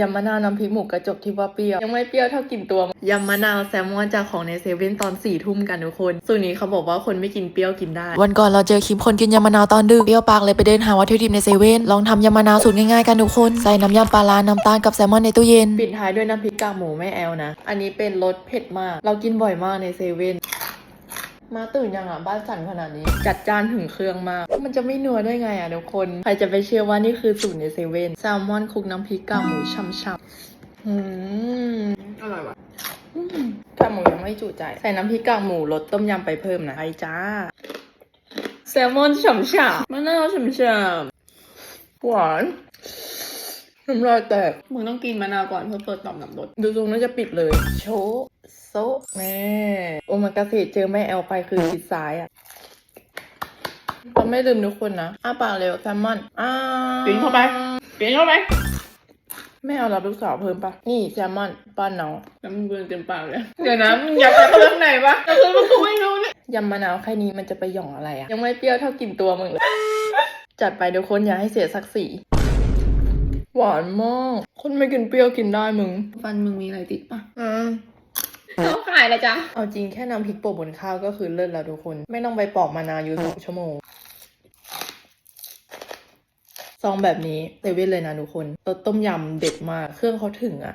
ยำมะนาวน้ำพริกหมูกระจกที่ว่าเปรี้ยว ยังไม่เปรี้ยวเท่ากลิ่นตัวยำมะนาวแซลมอนจากของในเซเว่นตอนสี่ทุ่มกันทุกคนสูตรนี้เขาบอกว่าคนไม่กินเปรี้ยวกินได้ วันก่อนเราเจอคลิปคนกินยำมะนาวตอนดึกเปรี้ยวปากเลยไปเดินหาวัตถุดิบในเซเว่นลองทำยำมะนาวสูตรง่ายๆกันทุกคนใส่น้ำยำปลาร้าน้ำตาลกับแซลมอนในตู้เย็นปิดท้ายด้วยน้ำพริกกากหมูแม่แอลนะ อันนี้เป็นรสเผ็ดมาก เรากินบ่อยมากในเซเว่น มาตื่นยังอะบ้านสั่นขนาดนี้ จัดจานถึงเครื่องมาก มันจะไม่นัวได้ไงอะทุกคน ใครจะไปเชื่อว่านี่คือสูตรในเซเว่นแซลมอนคลุกน้ำพริกกากหมูช่ำๆอืมอร่อยว่ะอืมกากหมูยังไม่จุใจ ใส่น้ำพริกกากหมูรสต้มยำไปเพิ่มนะไอจ้า แซลมอนฉ่ำๆมะนาวฉ่ำๆหวาน น้ำลายแตกมึงต้องกินมะนาวก่อนเพื่อเปิดต่อมน้ำรสดูทรงน่าจะปิดเลย โชะโซะแม่โอมากาเสะเจอแม่แอลไปคือชิดซ้ายอะเราไม่ลืมทุกคนนะ อ้าปากเร็วแซลมอน อ้ากินเข้าไปกินเข้าไป แม่เอารับลูกสาวเพิ่มปะ นี่แซลมอนป้อนน้องน้ำมึงเบือนเต็มปากเลย เดี๋ยวนะมึงอยากไปเรื่องไหนปะแล้วคือมันกูไม่รู้เนี่ยยำมะนาวแค่นี้มันจะไปหย่องอะไรอะยังไม่เปรี้ยวเท่ากลิ่นตัวมึงเลย จัดไปทุกคนอย่าให้เสียศักดิ์ศรี หวานมาก คนไม่กินเปรี้ยวกินได้มึง ฟันมึงมีอะไรติดปะอืมเขาขายละจ้ะเอาจริงแค่น้ำพริกโปะบนข้าวก็คือเลิศแล้วทุกคน ไม่ต้องไปปอกมะนาวอยู่สองชั่วโมง ซองแบบนี้เซเว่นเลยนะทุกคนรสต้มยำเด็ดมาก เครื่องเขาถึงอะ